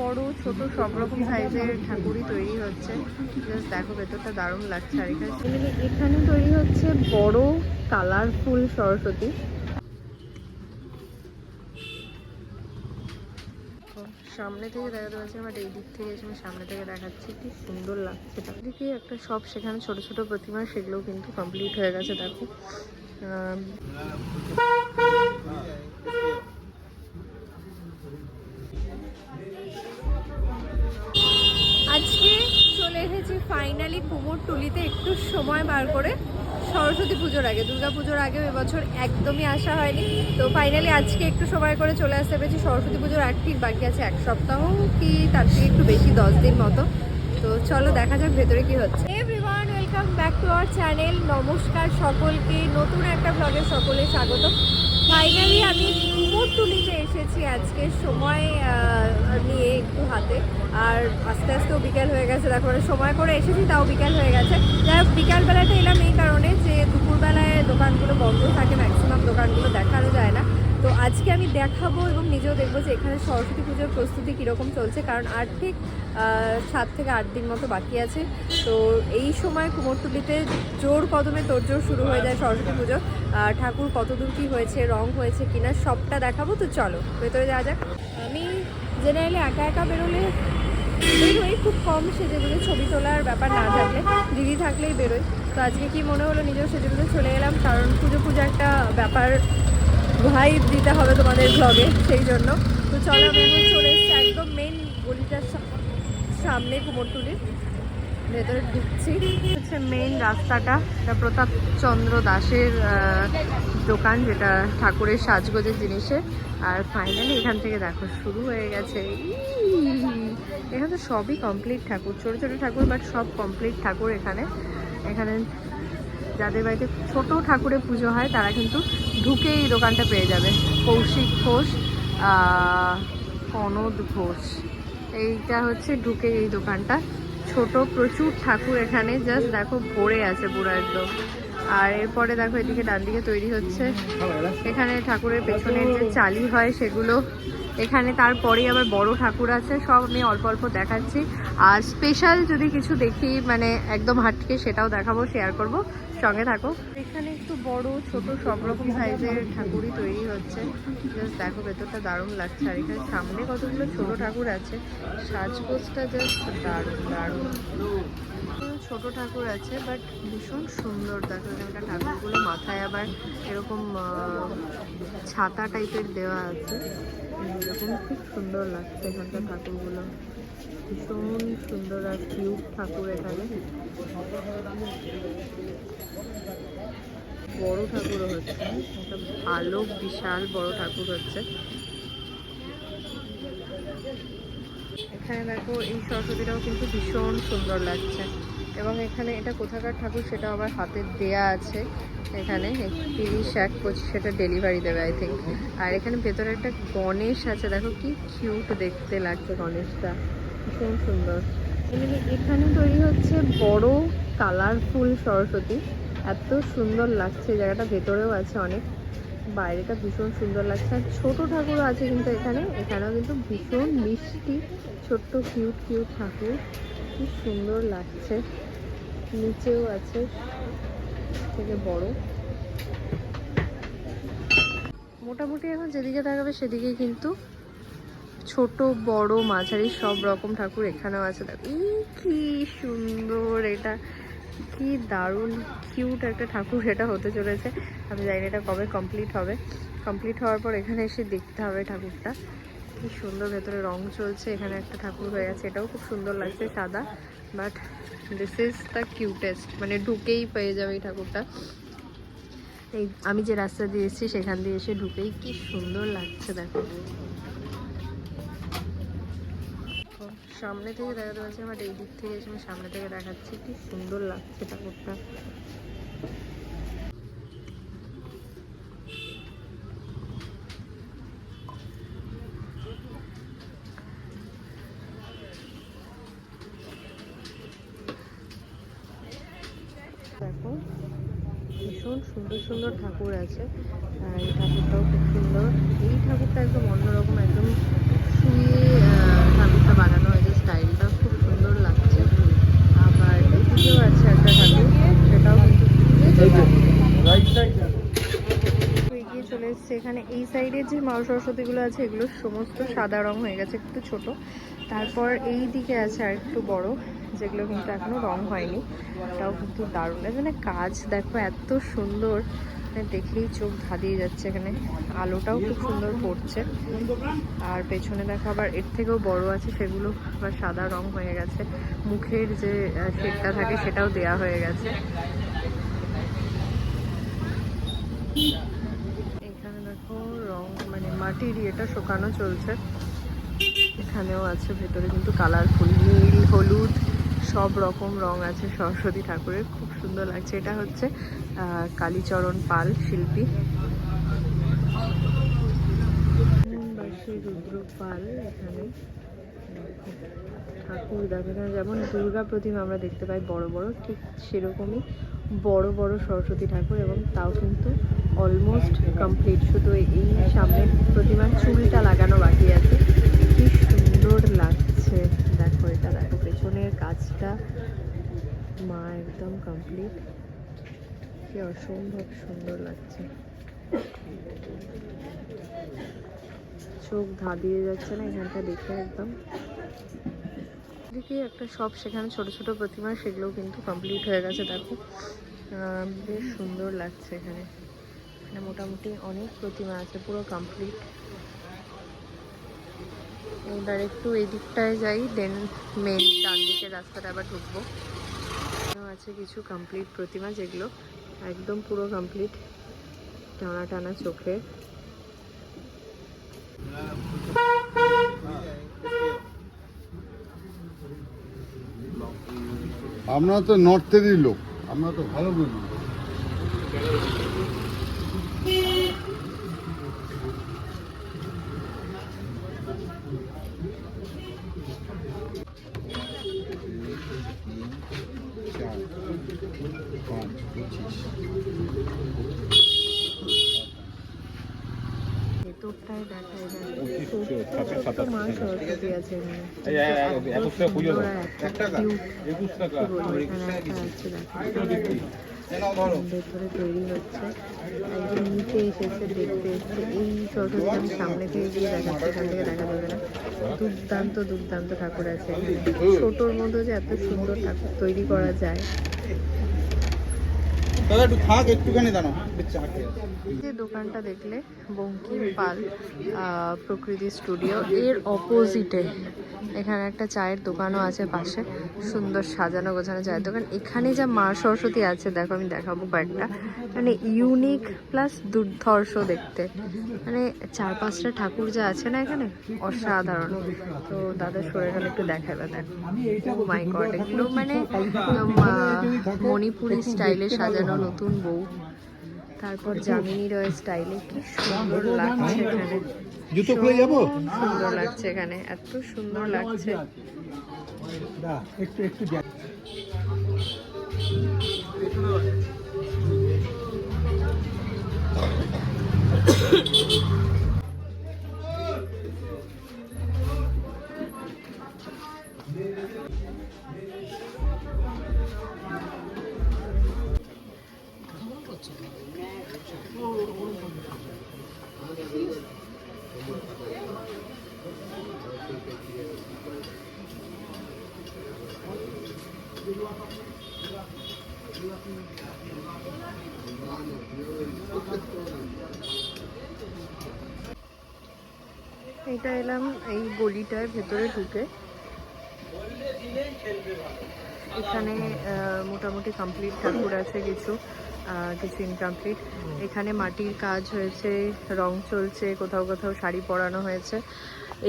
বড়, ছোট, সব রকম সাইজের ঠাকুরই তৈরি হচ্ছে। জাস্ট দেখো, ভেতরটা দারুণ লাগছে আর এখানে। এখানে তৈরি হচ্ছে বড় কালারফুল সরস্বতী। সামনে থেকে দেখাতে পারছি বাট এই দিক থেকে এসে আমি সামনে থেকে দেখাচ্ছি, কি সুন্দর লাগছে। তার চারদিকে একটা সব সেখানে ছোট ছোট প্রতিমা, সেগুলোও কিন্তু কমপ্লিট হয়ে গেছে, দেখো। এসেছি ফাইনালি কুমোরটুলিতে একটু সময় বার করে সরস্বতী পুজোর আগে, দুর্গা পুজোর আগে এবছর একদমই আসা হয়নি। তো ফাইনালি আজকে একটু সময় করে চলে আসতে পেরেছি। সরস্বতী পুজোর ঠিক বাকি আছে, এক সপ্তাহ কি তার থেকে একটু বেশি, দশ দিন মতো। তো চলো দেখা যাক ভেতরে কি হচ্ছে। Everyone welcome back to our channel নমস্কার সকলকে। নতুন একটা ব্লগে সকলে স্বাগত ফাইনালি আমি কুমোরটুলিতে এসেছি আজকে। সময় নিয়ে একটু হাতে আর আস্তে আস্তেও বিকেল হয়ে গেছে মানে সময় করে এসেছি, তাও বিকেল হয়ে গেছে। যাই হোক, বিকালবেলাটা এলাম এই কারণে যে দুপুরবেলায় দোকানগুলো বন্ধ থাকে ম্যাক্সিমাম দোকানগুলো দেখানো যায় না। তো আজকে আমি দেখাবো এবং নিজেও দেখব যে এখানে সরস্বতী পুজোর প্রস্তুতি কীরকম চলছে, কারণ আর ঠিক সাত থেকে আট দিন মতো বাকি আছে। তো এই সময় কুমোরটুলিতে জোর কদমে তোড়জোড় শুরু হয়ে যায় সরস্বতী পুজো। ঠাকুর কতদূর কী হয়েছে, রং হয়েছে কিনা সবটা দেখাবো, তো চলো, ভেতরে যাওয়া যাক। আমি জেনারেলি একা একা বেরোলে বেরোই, খুব কম সেজেগুলো, ছবি তোলার ব্যাপার না থাকলে। দিদি থাকলেই বেরোই। তো আজকে কি মনে হলো নিজেও সেজেগুলো চলে এলাম? কারণ পুজো পুজো একটা ব্যাপার ভাই দিতে হবে তোমাদের ব্লগে সেই জন্য। তো চলো আমি চলে এসেছি একদম মেন গলিটার সামনে কুমোরটুলির ভেতরে ঢুকছি। হচ্ছে মেইন রাস্তাটা, এটা প্রতাপ চন্দ্র দাসের দোকান যেটা ঠাকুরের সাজগোজের জিনিসের আর ফাইনালি এখান থেকে দেখো, শুরু হয়ে গেছে! এখানে তো সবই কমপ্লিট ঠাকুর, ছোট ছোট ঠাকুর বাট সব কমপ্লিট ঠাকুর এখানে। এখানে যাদের বাড়িতে ছোট ঠাকুরের পুজো হয়, তারা কিন্তু ঢুকে এই দোকানটা পেয়ে যাবে। কৌশিক ঘোষ কনদ ঘোষ। এইটা হচ্ছে ঢুকে এই দোকানটা। ছোট প্রচুর ঠাকুর এখানে জাস্ট দেখো ভরে আছে পুরো একদম। আর এরপরে দেখো এদিকে ডান দিকে তৈরি হচ্ছে। এখানে ঠাকুরের পেছনের যে চালি হয় সেগুলো এখানে তারপরেই আবার বড় ঠাকুর আছে, সব আমি অল্প অল্প দেখাচ্ছি। আর স্পেশাল যদি কিছু দেখি মানে একদম হাটকে সেটাও দেখাবো শেয়ার করব। সঙ্গে থাকো। এখানে একটু বড়, ছোট সব রকম সাইজের ঠাকুরই তৈরি হচ্ছে। জাস্ট দেখো, ভেতরটা দারুণ লাগছে। আর এখানে সামনে কতগুলো ছোট ঠাকুর আছে। সাজগোজটা জাস্ট দারুণ দারুণ। ছোট ঠাকুর আছে বাট ভীষণ সুন্দর। দেখো, এখানকার ঠাকুরগুলো মাথায় আবার এরকম ছাতা টাইপের দেওয়া আছে। এরকম খুব সুন্দর লাগছে এখানকার ঠাকুরগুলো। ভীষণ সুন্দর আর কিউট ঠাকুর এখানে। বড় ঠাকুরও হচ্ছে, একটা ভালো, বিশাল বড় ঠাকুর হচ্ছে। এখানে দেখো, এই সরস্বতীটাও কিন্তু ভীষণ সুন্দর লাগছে। এবং এখানে এটা কোথাকার ঠাকুর সেটা আবার হাতে দেয়া আছে। এখানে তিরিশ এক পঁচিশ, সেটা ডেলিভারি দেবে আই থিঙ্ক আর এখানে ভেতরে একটা গণেশ আছে, দেখো কি কিউট দেখতে লাগছে গণেশটা। ভীষণ সুন্দর। এখানে তৈরি হচ্ছে বড় কালারফুল সরস্বতী। এত সুন্দর লাগছে, জায়গাটা ভেতরেও আছে অনেক, বাইরেটা ভীষণ সুন্দর লাগছে। আর ছোটো ঠাকুরও আছে কিন্তু এখানে। এখানেও কিন্তু ভীষণ মিষ্টি, ছোট্ট কিউট কিউট ঠাকুর। কি সুন্দর লাগছে। নিচেও আছে, থেকে বড়। মোটামুটি এখন যেদিকে তাকাবে সেদিকে কিন্তু ছোট, বড়, মাঝারি সব রকম ঠাকুর এখানেও আছে। দেখো কি সুন্দর এটা। কি দারুণ কিউট একটা ঠাকুর এটা হতে চলেছে। আমি জানি এটা কবে কমপ্লিট হবে। কমপ্লিট হওয়ার পর এখানে এসে দেখতে হবে ঠাকুরটা। কি সুন্দর ভেতরে রং চলছে, এখানে একটা ঠাকুর হয়ে গেছে, এটাও খুব সুন্দর লাগছে সাদা but this is the cutest মানে ঢুকেই পেয়ে যাবে এই ঠাকুরটা। এই আমি যে রাস্তা দিয়ে এসেছি, সেখান দিয়ে এসে ঢুকেই কি সুন্দর লাগছে দেখো। সামনে থেকে দেখাতে পারছি বাট এই দিক থেকে আমি সামনে থেকে দেখাচ্ছি, কি সুন্দর লাগছে ঠাকুরটা দেখো ভীষণ সুন্দর সুন্দর ঠাকুর আছে। আর এই ঠাকুরটাও খুব সুন্দর। এই ঠাকুরটা একদম অন্যরকম একদম শুয়ে আহ, ঠাকুরটা এখানে এই সাইডের যে মা সরস্বতীগুলো আছে, এগুলো সমস্ত সাদা রং হয়ে গেছে, একটু ছোট। তারপর এই দিকে আছে আর একটু বড়, যেগুলো কিন্তু এখনও রং হয়নি। এটাও কিন্তু দারুণ এখানে কাজ দেখো, এত সুন্দর। মানে দেখলেই চোখ ধাঁধিয়ে যাচ্ছে এখানে। আলোটাও খুব সুন্দর পড়ছে। আর পেছনে দেখো আবার এর থেকেও বড় আছে, সেগুলো আবার সাদা রং হয়ে গেছে। মুখের যে শেডটা থাকে, সেটাও দেয়া হয়ে গেছে। দেখো, রং মানে মাটির ইয়েটা শুকানো চলছে। এখানেও আছে, ভেতরে কিন্তু কালারফুল নীল, হলুদ, সব রকম রং আছে সরস্বতী ঠাকুরের। খুব সুন্দর লাগছে। এটা হচ্ছে কালীচরণ পাল শিল্পী। রুদ্র পাল এখানে। ঠাকুর দেখো যেমন দুর্গা প্রতিমা আমরা দেখতে পাই বড় বড়, ঠিক সেরকমই বড় বড় সরস্বতী ঠাকুর এবং তাও কিন্তু অলমোস্ট কমপ্লিট শুধু এই সামনের প্রতিমার চুলটা লাগানো বাকি আছে। কি সুন্দর লাগছে। দেখো এটা, দেখো পেছনের কাজটা। মা একদম কমপ্লিট কি অসম্ভব সুন্দর লাগছে। চোখ ধাঁধিয়ে যাচ্ছে না এখানটা দেখে একদম। এদিকে একটা শপ সেখানে ছোট ছোট প্রতিমা সেগুলো কিন্তু কমপ্লিট হয়ে গেছে, দেখো। বেশ সুন্দর লাগছে এখানে। এখানে মোটামুটি অনেক প্রতিমা আছে, পুরো কমপ্লিট এবার একটু এই দিকটায় যাই দেন মেন ডান দিকের রাস্তাটা আবার ঢুকবো। আছে কিছু কমপ্লিট প্রতিমা যেগুলো একদম পুরো কমপ্লিট টানা টানা চোখে। আমরা তো নর্থেরই লোক, আমরা তো ভালো বুঝি ভেতরটায় দেখা যায় ছোট্ট মা সরস্বতী আছে এখানে এই, এই, এই, এত একুশ টাকা খুঁজে সুন্দর দাও। আর একটা cute একুশ টাকা কি বলব, এখানে একটা আছে দেখো। একজন দেখতে এই সামনে থেকে দুর্দান্ত দুর্দান্ত ঠাকুর আছে ছোটোর মধ্যে যে এত সুন্দর ঠাকুর তৈরি করা যায় দাদা, একটু থাক একটুখানি খেয়ে যে দোকানটা দেখলে বঙ্কিম পাল প্রকৃতি স্টুডিও, এর অপোজিটে। এখানে একটা চায়ের দোকানও আছে পাশে, সুন্দর সাজানো গোছানো চায়ের দোকান। এখানে যা মা সরস্বতী আছে, দেখো আমি দেখাবো কয়েকটা। মানে ইউনিক প্লাস দুর্ধর্ষ দেখতে। মানে চার পাঁচটা ঠাকুর যা আছে না এখানে, অসাধারণ। তো দাদা সরে গেলে একটু দেখাবে, দেখো। মাই গড এগুলো মানে মণিপুরি স্টাইলে সাজানো নতুন বউ। তারপর জামিনী রয় স্টাইলে কি সুন্দর লাগছে এখানে। জুতো খুলে যাব? সুন্দর লাগছে এখানে এত সুন্দর লাগছে। একটু একটু এটা এলাম, এই গলিটায় ভেতরে ঢুকে। এখানে মোটামুটি কমপ্লিট ঠাকুর আছে, কিছু কিছু ইনকমপ্লিট এখানে মাটির কাজ হয়েছে, রং চলছে, কোথাও কোথাও শাড়ি পরানো হয়েছে।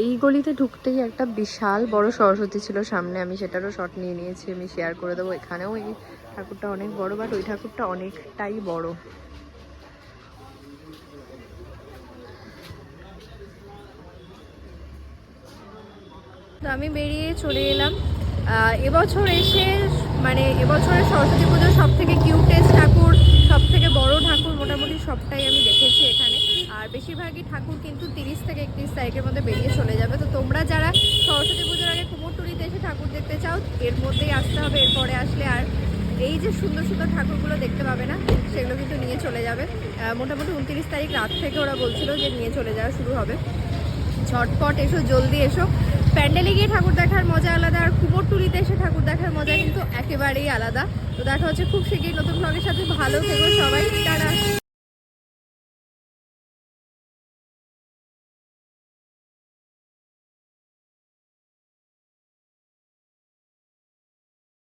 এই গলিতে ঢুকতেই একটা বিশাল বড় সরস্বতী ছিল সামনে, আমি সেটারও শট নিয়ে নিয়েছি, আমি শেয়ার করে দেবো। এখানেও এই ঠাকুরটা অনেক বড় বাট ওই ঠাকুরটা অনেকটাই বড়। তো আমি বেরিয়ে চলে এলাম। এবছর এসে মানে এবছরের সরস্বতী পুজোর সব থেকে কিউটেস্ট ঠাকুর সব থেকে বড় ঠাকুর মোটামুটি সবটাই আমি দেখেছি এখানে। আর বেশিরভাগই ঠাকুর কিন্তু তিরিশ থেকে একত্রিশ তারিখের মধ্যে বেরিয়ে চলে যাবে। তো তোমরা যারা সরস্বতী পুজোর আগে কুমোরটুলিতে এসে ঠাকুর দেখতে চাও, এর মধ্যেই আসতে হবে। এরপরে আসলে আর এই যে সুন্দর সুন্দর ঠাকুরগুলো দেখতে পাবে না, সেগুলো কিন্তু নিয়ে চলে যাবে। মোটামুটি উনত্রিশ তারিখ রাত থেকে ওরা বলছিল যে নিয়ে চলে যাওয়া শুরু হবে। ঝটপট এসো, জলদি এসো। প্যান্ডেলে গিয়ে ঠাকুর দেখার মজা আলাদা, আর কুমোরটুলিতে এসে ঠাকুর দেখার মজা কিন্তু একেবারেই আলাদা। তো দেখা হচ্ছে খুব শীঘ্রই নতুন ব্লগের সাথে। ভালো থেকো সবাই। টাটা।